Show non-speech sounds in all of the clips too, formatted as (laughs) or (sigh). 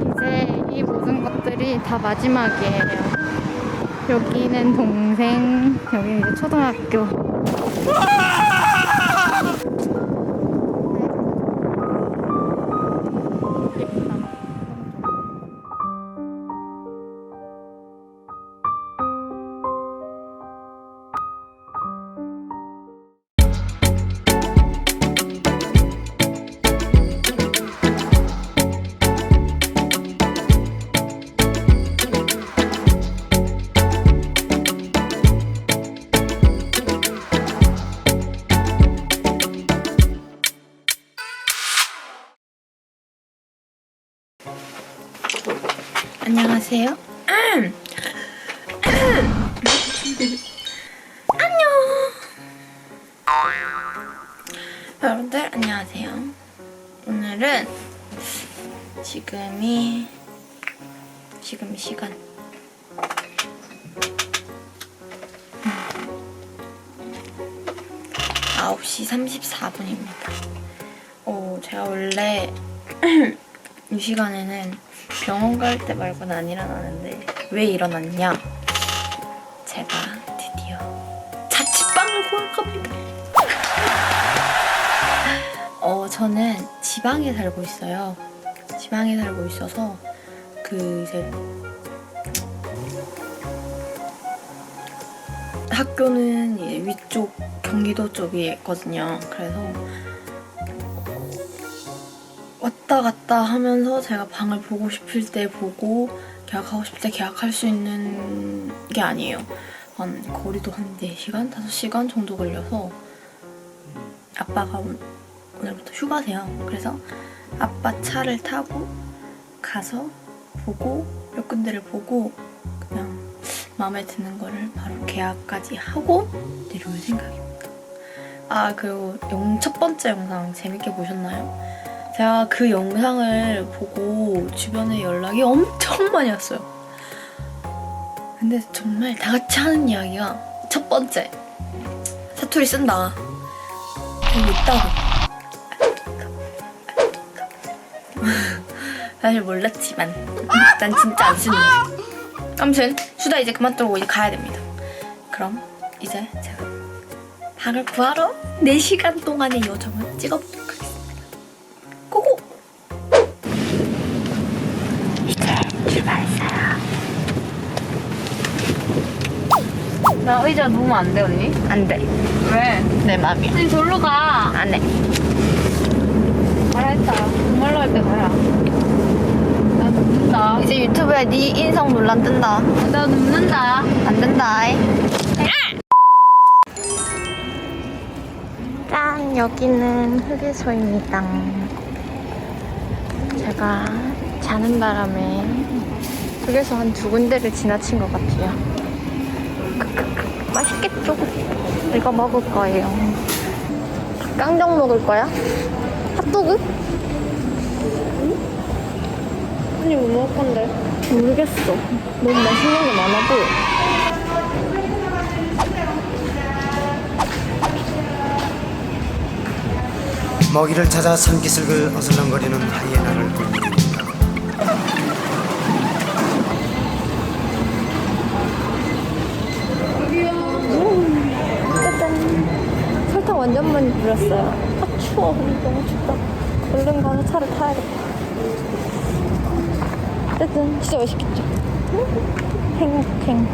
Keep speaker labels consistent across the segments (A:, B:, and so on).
A: 이제 이 모든 것들이 다 마지막이에요. 여기는 동생, 여기는 이제 초등학교. 안녕하세요. 안녕. 여러분들 안녕하세요. 오늘은 지금이 지금 시간 음. 9시 34분입니다. 어, 제가 원래 이 시간에는 병원 갈 때 말고는 안 일어나는데 왜 일어났냐? 제가 드디어 자취방을 구할 겁니다. 어, 저는 지방에 살고 있어요. 지방에 살고 있어서 그 이제 학교는 위쪽 경기도 쪽에 있거든요. 그래서 왔다 갔다 하면서 제가 방을 보고 싶을 때 보고 계약하고 싶을 때 계약할 수 있는 게 아니에요. 한 거리도 한 4시간, 5시간 정도 걸려서 아빠가 오- 오늘부터 휴가세요. 그래서 아빠 차를 타고 가서 보고 몇 군데를 보고 그냥 마음에 드는 거를 바로 계약까지 하고 내려올 생각입니다. 아 그리고 영, 첫 번째 영상 재밌게 보셨나요? 제가 그 영상을 보고 주변에 연락이 엄청 많이 왔어요. 근데 정말 다 같이 하는 이야기가 첫 번째 사투리 쓴다. 여기 있다고. (laughs) 사실 몰랐지만 난 진짜 안 쓰는데. 아무튼 수다 이제 그만 떨고 이제 가야 됩니다. 그럼 이제 제가 방을 구하러 4시간 동안의 여정을 찍어보도록
B: 나 의자 누우면 안 돼, 언니?
A: 안 돼.
B: 왜?
A: 내 맘이야.
B: 언니 절로 가.
A: 안 해.
B: 가라 했다. 정말로 할 때 가라. 나 눕는다.
A: 이제 유튜브에 네 인성 논란 뜬다.
B: 나 눕는다.
A: 안 된다. 짠, 여기는 휴게소입니다. 제가 자는 바람에 휴게소 한 두 군데를 지나친 것 같아요. 맛있겠죠? 이거 먹을 거예요. 깡정 먹을 거야? 핫도그?
B: 언니 뭐 먹을 건데?
A: 모르겠어. 너무 맛있는 게 많아 보여.
C: 먹이를 찾아 산기슭을 어슬렁거리는 하이에나를 본 일입니다.
A: 뿌렸어요. 아, 추워. 너무 춥다. 얼른 가서 차를 타야겠다. 어쨌든, 진짜 맛있겠죠? 행행.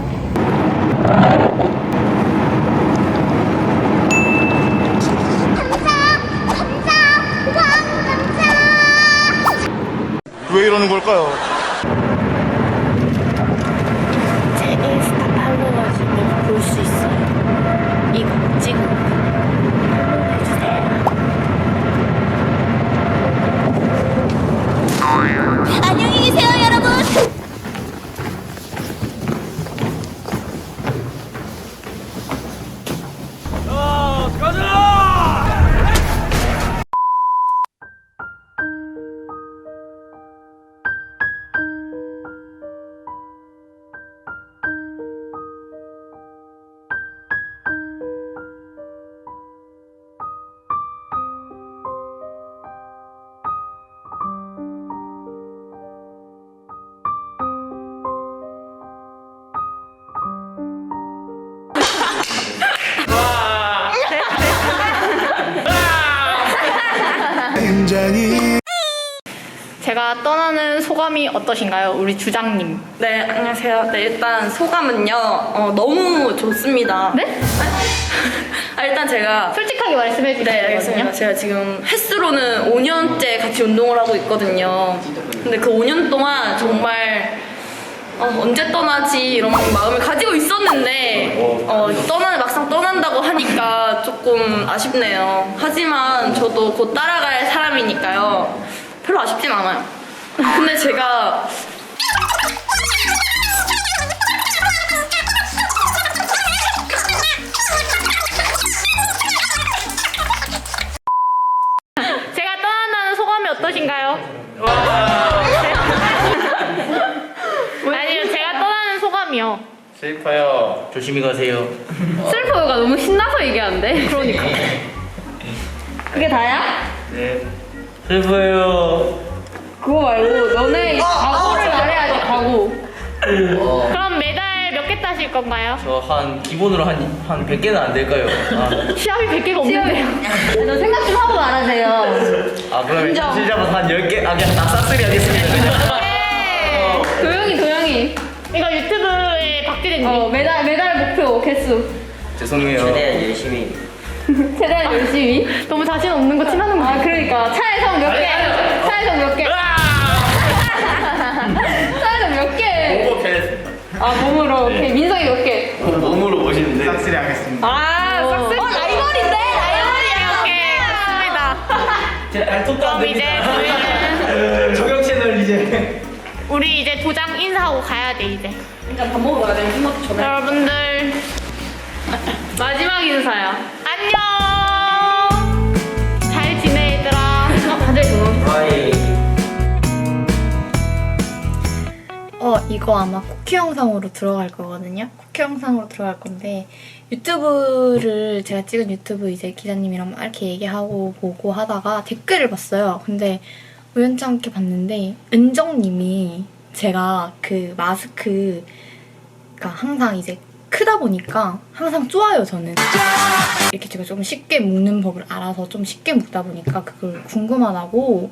D: 왜 이러는 걸까요?
C: 굉장히
E: 제가 떠나는 소감이 어떠신가요? 우리 주장님.
F: 네, 안녕하세요. 네, 일단 소감은요, 어, 너무 좋습니다.
E: 네?
F: 아, 일단 제가,
E: 솔직하게 말씀해 주세요.
F: 네, 알겠습니다. 제가 지금 헬스로는 5년째 같이 운동을 하고 있거든요. 근데 그 5년 동안 정말, 어, 언제 떠나지 이런 마음을 가지고 있었는데, 어, 떠나, 막상 떠난다고 하니까 조금 아쉽네요. 하지만 저도 곧 따라갈 사람이니까요. 별로 아쉽진 않아요. 근데 제가
G: 조심히 가세요.
B: 슬퍼요가 너무 신나서 얘기하는데. 그러니까. 그게 다야?
G: 네. 슬퍼요.
B: 그거 말고 너네 각오를 말해야지 각오.
E: 그럼 메달 몇 개 따실 건가요?
G: 저 한 기본으로 한, 한 100개는 안 될까요? 아,
E: 시합이 100개가 없는데요.
B: 너 생각 좀 하고 말하세요.
G: 아 그러면
B: 인정.
G: 진짜 한 10개? 아 그냥 다 싹쓸이 하겠습니다.
E: 네.
B: 도영이 도영이.
E: 이거 유튜브 에 박지대님.
B: 어 (laughs) 메달 메달 목표 개수.
G: 죄송해요.
H: 최대한 열심히 (laughs)
B: 최대한 열심히.
E: 너무 자신 없는 거 티나는 거
B: 아 그러니까 차에서 몇 개? 차에서 몇 개? (laughs) 차에서 몇 개?
G: 행복했습니다.
B: 아 몸으로 오케이 민석이 몇 개?
G: 몸으로 멋있는데.
A: 싹쓸이 하겠습니다.
B: 아 싹쓸이. 어 라이벌인데 라이벌이야.
E: 오케이, 좋습니다.
G: 제 발톱도 안 됩니다.
E: 저희는
G: 저격 채널 이제.
E: 우리 이제 도장 인사하고 가야 돼 이제.
F: 일단 밥 먹으러 가야 되는 생각도 전에.
E: 여러분들 (laughs)
B: 마지막 인사야.
E: 안녕. 잘 지내 얘들아.
B: 어, 다들.
H: 아이
E: 어 이거 아마 쿠키 영상으로 들어갈 거거든요. 쿠키 영상으로 들어갈 건데 유튜브를 제가 찍은 유튜브 이제 기자님이랑 막 이렇게 얘기하고 보고 하다가 댓글을 봤어요. 근데 우연치 않게 봤는데 은정님이 제가 그 마스크가 항상 이제 크다 보니까 항상 좋아요 저는 이렇게 제가 좀 쉽게 묶는 법을 알아서 좀 쉽게 묶다 보니까 그걸 궁금하다고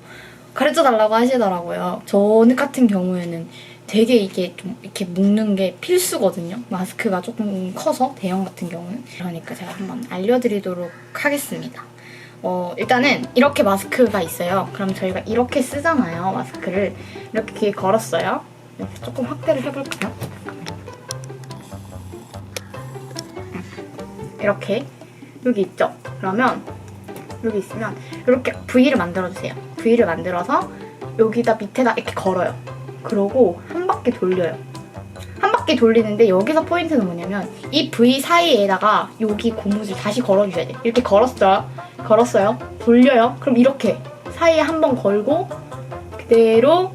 E: 가르쳐 달라고 하시더라고요. 저 같은 경우에는 되게 이게 좀 이렇게 묶는 게 필수거든요. 마스크가 조금 커서 대형 같은 경우는 그러니까 제가 한번 알려드리도록 하겠습니다. 어, 일단은 이렇게 마스크가 있어요. 그럼 저희가 이렇게 쓰잖아요. 마스크를 이렇게 걸었어요. 이렇게 조금 확대를 해볼게요. 이렇게 여기 있죠. 그러면 여기 있으면 이렇게 V를 만들어주세요. V를 만들어서 여기다 밑에다 이렇게 걸어요. 그러고 한 바퀴 돌려요. 한 바퀴 돌리는데 여기서 포인트는 뭐냐면 이 V 사이에다가 여기 고무줄 다시 걸어주셔야 돼요. 이렇게 걸었어요. 걸었어요. 돌려요. 그럼 이렇게 사이에 한 번 걸고 그대로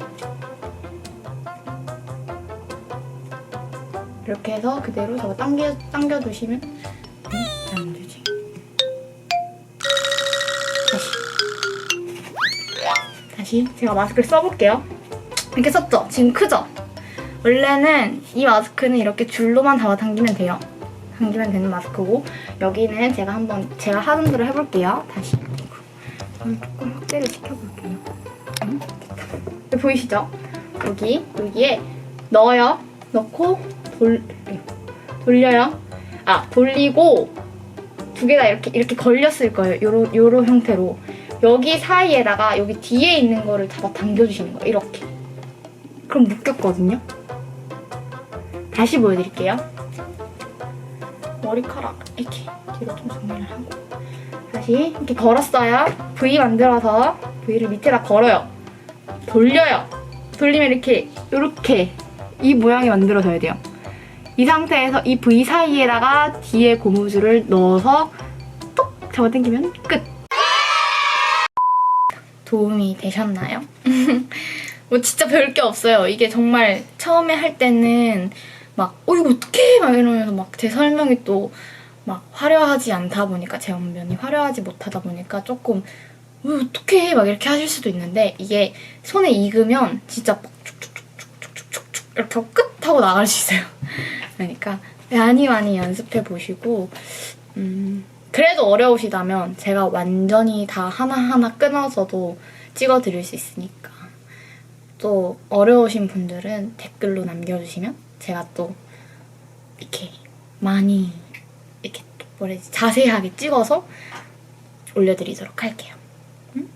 E: 이렇게 해서 그대로 저거 당겨 당겨 두시면 음, 안 되지. 다시 다시 제가 마스크를 써볼게요. 이렇게 썼죠? 지금 크죠? 원래는 이 마스크는 이렇게 줄로만 잡아당기면 돼요. 당기면 되는 마스크고 여기는 제가 한번 제가 하는 대로 해볼게요. 다시 저는 조금 확대를 시켜볼게요. 음, 보이시죠? 여기 여기에 넣어요. 넣고 돌 돌려요. 아 돌리고 두 개 다 이렇게 이렇게 걸렸을 거예요. 요런 요런 형태로 여기 사이에다가 여기 뒤에 있는 거를 잡아 당겨주시는 거예요. 이렇게. 그럼 묶였거든요. 다시 보여드릴게요. 머리카락 이렇게 뒤로 좀 정리를 하고 다시 이렇게 걸었어요. V 만들어서 V를 밑에다 걸어요. 돌려요. 돌리면 이렇게 이렇게 이 모양이 만들어져야 돼요. 이 상태에서 이 V 사이에다가 뒤에 고무줄을 넣어서 톡 잡아당기면 끝. 도움이 되셨나요? (laughs) 뭐 진짜 별 게 없어요. 이게 정말 처음에 할 때는 막, 어, 이거 어떡해! 막 이러면서 막 제 설명이 또 막 화려하지 않다 보니까, 제 언변이 화려하지 못하다 보니까 조금, 어, 어떡해! 막 이렇게 하실 수도 있는데, 이게 손에 익으면 진짜 막 쭉쭉쭉쭉쭉쭉 이렇게 끝! 하고 나갈 수 있어요. (laughs) 그러니까 많이 많이 연습해 보시고, 음, 그래도 어려우시다면 제가 완전히 다 하나하나 끊어서도 찍어드릴 수 있으니까 또 어려우신 분들은 댓글로 남겨주시면 제가 또 이렇게 많이 이렇게 해야지 자세하게 찍어서 올려드리도록 할게요. 응?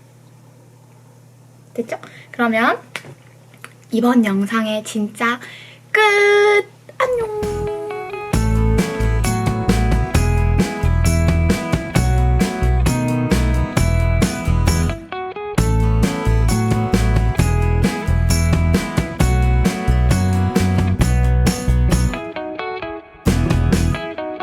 E: 됐죠? 그러면 이번 영상의 진짜 끝! 안녕!